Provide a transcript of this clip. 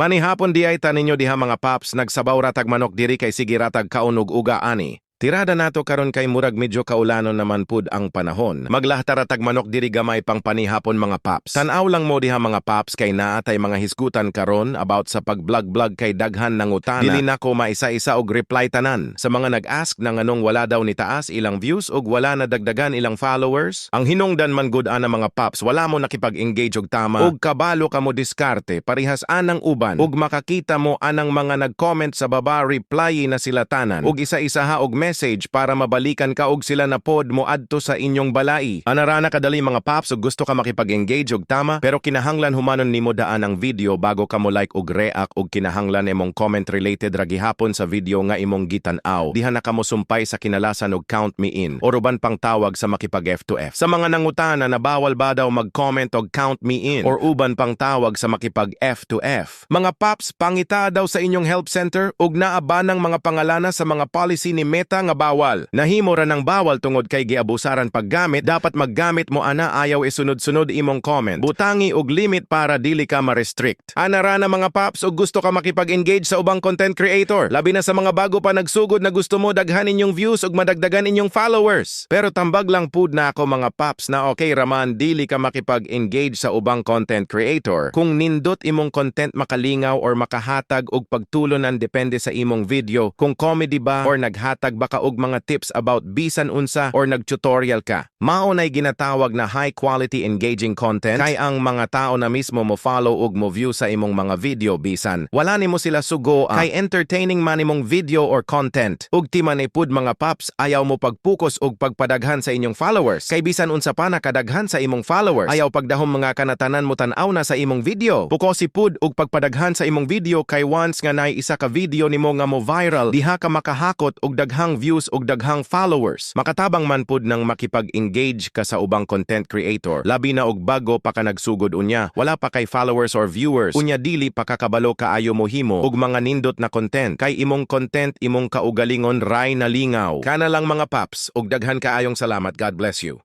Manihapon di ay taninyo diha mga paps, nagsabaw ratag manok diri kay sige ratag kaunog uga ani. Tirada nato karon kay murag medyo kaulanon naman pud ang panahon. Maglahtaratag manok diri gamay pang panihapon mga paps. Tanaw lang mo diha mga paps kay naatay mga hisgutan karon about sa pag-vlog-vlog kay daghan ng utana. Dili nako maisa-isa og reply tanan sa mga nag-ask na nganong wala daw ni taas ilang views og wala na dagdagan ilang followers. Ang hinungdan man gud ana mga paps, wala mo nakipag-engage og tama og kabalo ka mo diskarte parihas anang uban ug makakita mo anang mga nag-comment sa baba reply na sila tanan ug isa-isa ha og para mabalikan ka og sila na pod mo adto sa inyong balai. Anarana kadali mga paps ug gusto ka makipag-engage og tama pero kinahanglan humanon nimo daan ang video bago ka mo like og react ug kinahanglan imong comment related ra gihapon sa video nga imong gitan-aw. Diha na ka mo sumpay sa kinalasan og count me in o ruban pang tawag sa makipag F2F. Sa mga nangutana na bawal ba daw mag-comment og count me in or uban pang tawag sa makipag F2F. Mga paps, pangita daw sa inyong help center ug naaba ng mga pangalana sa mga policy ni Meta nga bawal. Nahimo ra ng bawal tungod kay giabusaran paggamit, dapat maggamit mo ana ayaw isunod-sunod imong comment. Butangi og limit para dili ka ma-restrict. Ana ra na mga paps ug gusto ka makipag-engage sa ubang content creator. Labi na sa mga bago pa nagsugod na gusto mo daghan inyong views ug madagdagan inyong followers. Pero tambag lang pud na ako mga paps na okay raman dili ka makipag-engage sa ubang content creator kung nindot imong content makalingaw or makahatag og pagtulonan depende sa imong video kung comedy ba or naghatag ba ka og mga tips about bisan unsa or nag-tutorial ka. Mao nay ginatawag na high quality engaging content kay ang mga tao na mismo mo follow ug mo view sa imong mga video bisan. Wala nimo sila sugo kay entertaining man imong video or content. Ug ti man pud mga paps ayaw mo pagpukus ug pagpadaghan sa inyong followers. Kay bisan unsa pa nakadaghan sa imong followers, ayaw pagdahom mga kanatanan mo tan-aw na sa imong video. Pukosi pud ug pagpadaghan sa imong video kay once nga nay isa ka video nimo nga mo viral, diha ka makahakot og daghang views og daghang followers. Makatabang man pud nang makipag-engage ka sa ubang content creator. Labi na og bago pa ka nagsugod unya, wala pa kay followers or viewers. Unya dili pa kakabalo kaayo mo himo og mga nindot na content. Kay imong content imong kaugalingon ray na lingaw. Kana lang mga paps ug daghan kaayong salamat. God bless you.